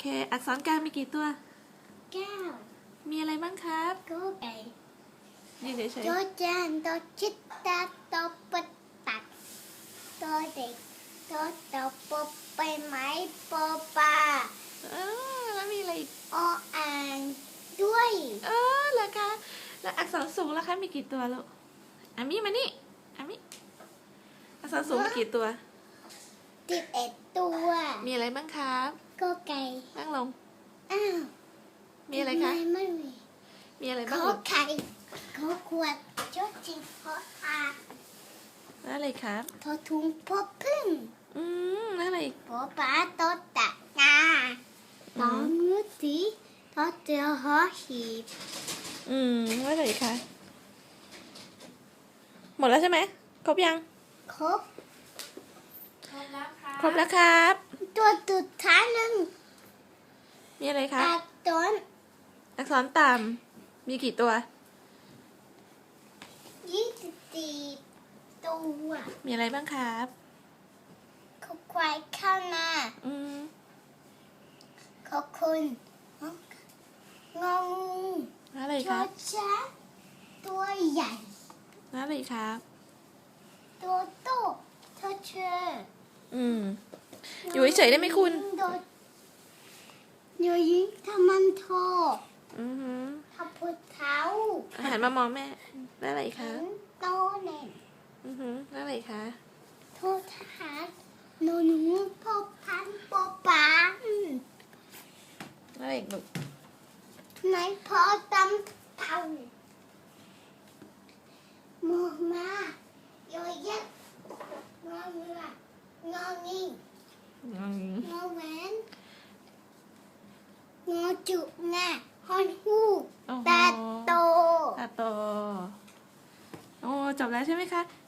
เค อักษรกลางมีกี่ตัวเก้ามีอะไรบ้างครับก็ไก่นี่เฉยโตจานโตชิดตาโตปัดตัดโตเด็กโตโตปบไปไม้ปอปลาๆเออแล้วมีอะไรอีกออ่างด้วย เออเหรอคะแล้วอักษรสูงล่ะคะมีกี่ตัวลูกอามิมานี่อามิอักษรสูงมีกี่ตัว สิบเอ็ดตัว มีอะไรบ้างครับก็ไก่นั่งลง อ้าวมีอะไรคะ ทำไม่มีมีอะไรขบ้างอลูกไข่ขอขวดชุดจิงขออาแล้วอะไรครับ ทอถุงพอพึ่งอืมแล้วอะไรอีกพอปลาโตตะงาตอมือสีทอเจอหอหีบอืมแล้วอะไรอีกคะหมดแล้วใช่ไหมครบยัง ครบ ครบแล้วครับ ตัวสุดท้ายหนึ่งมีอะไรคะตัดต้นอักษรต่ำมีกี่ตัวยี่สิบสี่ตัวมีอะไรบ้างครับเขาควายเข้านาอืมเขาคุณงองูแล้วอะไรชคอรับช้างตัวใหญ่แล้วอะไรครับ ตัวโตเธอเชอ อืม อยู่เฉยๆได้ไหมคุณอยู่ยิงทำมันโทอือหือทำพุทเท้าหันมามองแม่ แล้วอะไรคะโตเน่นอือหือแล้วอะไรคะ โทษทหารหนูหนูพบพันปอปังแล้วอะไรอีกลูกไหนพอตำเท่าหมวกมาโยเย็ดงอเงือ งองิงอืมงอแหวนงอจุกงาฮอนฮูโอ้โหตาโต ตาโต โอ้ จบแล้วใช่ไหมคะเย้